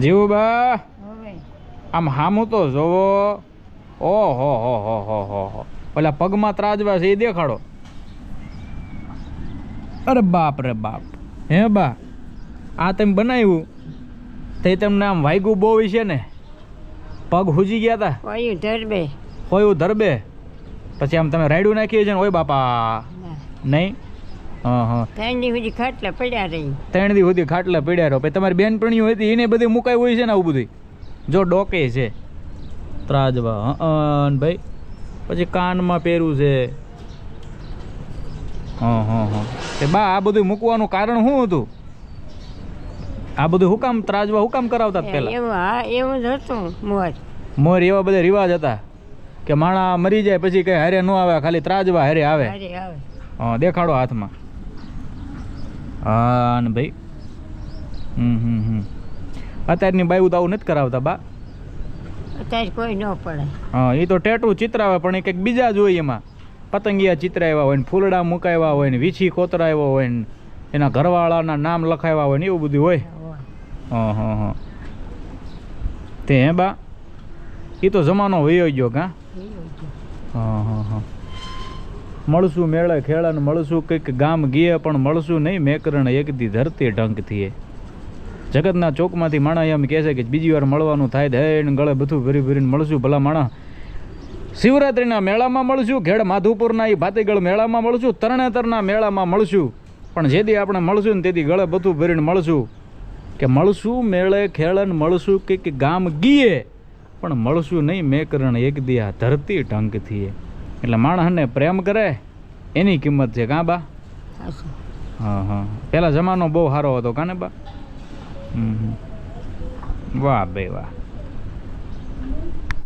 જીવું બા. હવે. આમ હામું તો જોવો. ઓહો હો હો હો હો હો. ઓલા પગમાં ત્રાજવા છે એ દેખાડો. અરે બાપ રે બાપ. હે બા આ તમે બનાવ્યું. તે તમને આમ વાગ્યું બહુ છે ને. પગ હુજી ગયા હતા હોયું ધરબે. હોયું ધરબે. પછી આમ તમે રાયડું નાખીએ છે ને ઓય બાપા. નહીં? હા હા. ત્રણ દી સુધી ખાટલા પડ્યા રહી. ત્રણ દી સુધી ખાટલા પડ્યા રહો. પછી તમારી બેનપણીઓ હતી એને બધી મુકાઈ હોય છે ને આવું બધું જો ડોકે છે. ત્રાજવા હં ભાઈ. પછી કાનમાં પહેરવું છે. હં હં હં. તે બા આ બધું મૂકવાનું કારણ શું હતું? આ બધું હુકામ ત્રાજવા હુકામ કરાવતા પેલા એવું હા એવું જ હતું મોર. મોર એવા બધા રિવાજ હતા કે માણા મરી જાય પછી કઈ હારે ન આવે ખાલી ત્રાજવા હારે આવે. દેખાડો હાથમાં. હા ને ભાઈ. હમ હમ હમ. અત્યારની બાયું તો આવું નથી કરાવતા બા. અત્યારે કોઈ ન પડે. હા એ તો ટેટું ચિતરાવે પણ એ કંઈક બીજા જ હોય એમાં. પતંગિયા ચિતરાવ્યા હોય ને ફૂલડા મુકાવ્યા હોય ને વીછી કોતરાવ્યા હોય ને એના ઘરવાળાના નામ લખાવ્યા હોય ને એવું બધું હોય. હા હા હા તે હે બા. એ તો જમાનો વયો ગયો કાં? હા હા હા. મળશું મેળે ખેડાને મળશું, કંઈક ગામ ગીએ પણ મળશું નહીં. મેકરણ એકદી ધરતી ઢંકથી જગતના ચોકમાંથી માણા એમ કહે છે કે બીજી વાર મળવાનું થાય દે ને ગળે બધું ભરી ભરીને મળશું. ભલા માણા શિવરાત્રિના મેળામાં મળશું ખેડ માધુપુરના એ ભાતીગળ મેળામાં મળશું, તરણેતરના મેળામાં મળશું. પણ જેથી આપણે મળશું ને તેથી ગળે બધું ભરીને મળશું. કે મળશું મેળે ખેડન મળશું, કંઈક ગામ ગીએ, પણ મળશું નહીં. મેકરણ એક દી આ ધરતી ઢંકથી એટલે માણસને પ્રેમ કરે એની કિંમત છે કાં બા? હા હા. પેલા જમાનો બહુ સારો હતો કાને બા. વાહ ભાઈ વાહ.